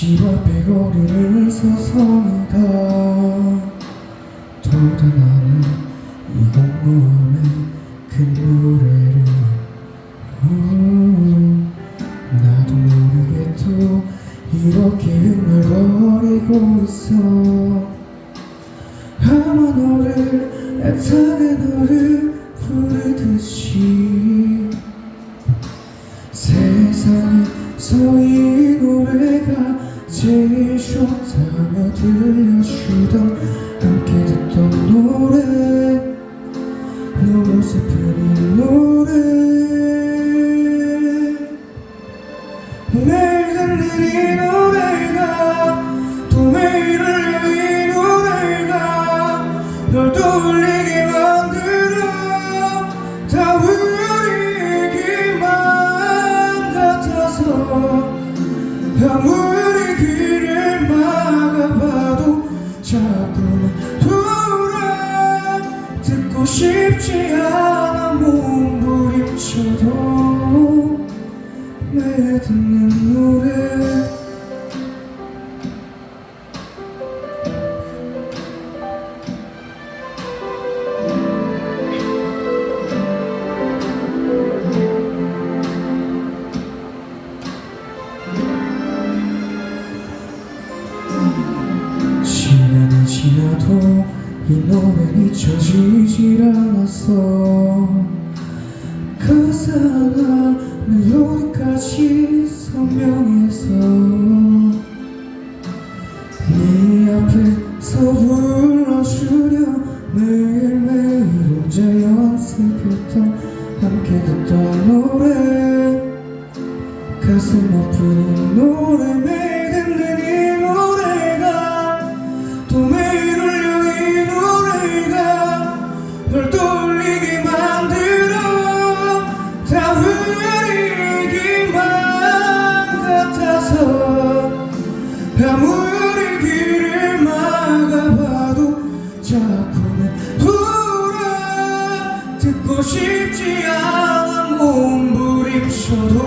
집 앞에 거리를 서성이다. 나는 이 공무원의 큰 노래를 음, 나도 모르게 또 이렇게 흥얼거리고 있어. 아마 너를 애타게 너를 부르듯이 세상에 서 이 노래가 좋다며 들려주던 함께 듣던 노래. 너무 슬픈 이 노래. 매일 듣는 이 노래가 또 매일 울려 이 노래가 널 떠올리게 만들어. 다 우리 길만 같아서 아무 싶지 않아 몸부림쳐도 매일 듣는 노래 이 노래는 잊혀지질 않았어. 가사나 멜로디까지 선명해서 네 앞에서 불러주려 매일매일 혼자 연습했던 함께 듣던 노래 가슴 아픈 이 노래 매일 이 자꾸만 돌아 듣고 싶지 않아 몸부림쳐도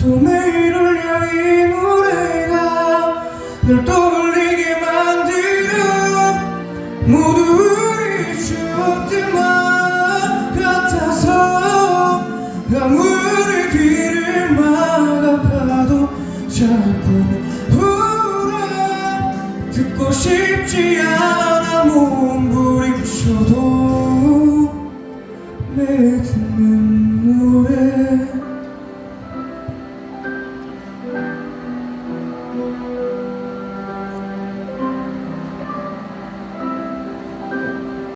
노래가 또 매일 울려 이 노래가 널 떠올리게 만들어 모두 우리 추억들만 같아서 아무리 길을 막아봐도 자꾸만 돌아 듣고 싶지 않아 몸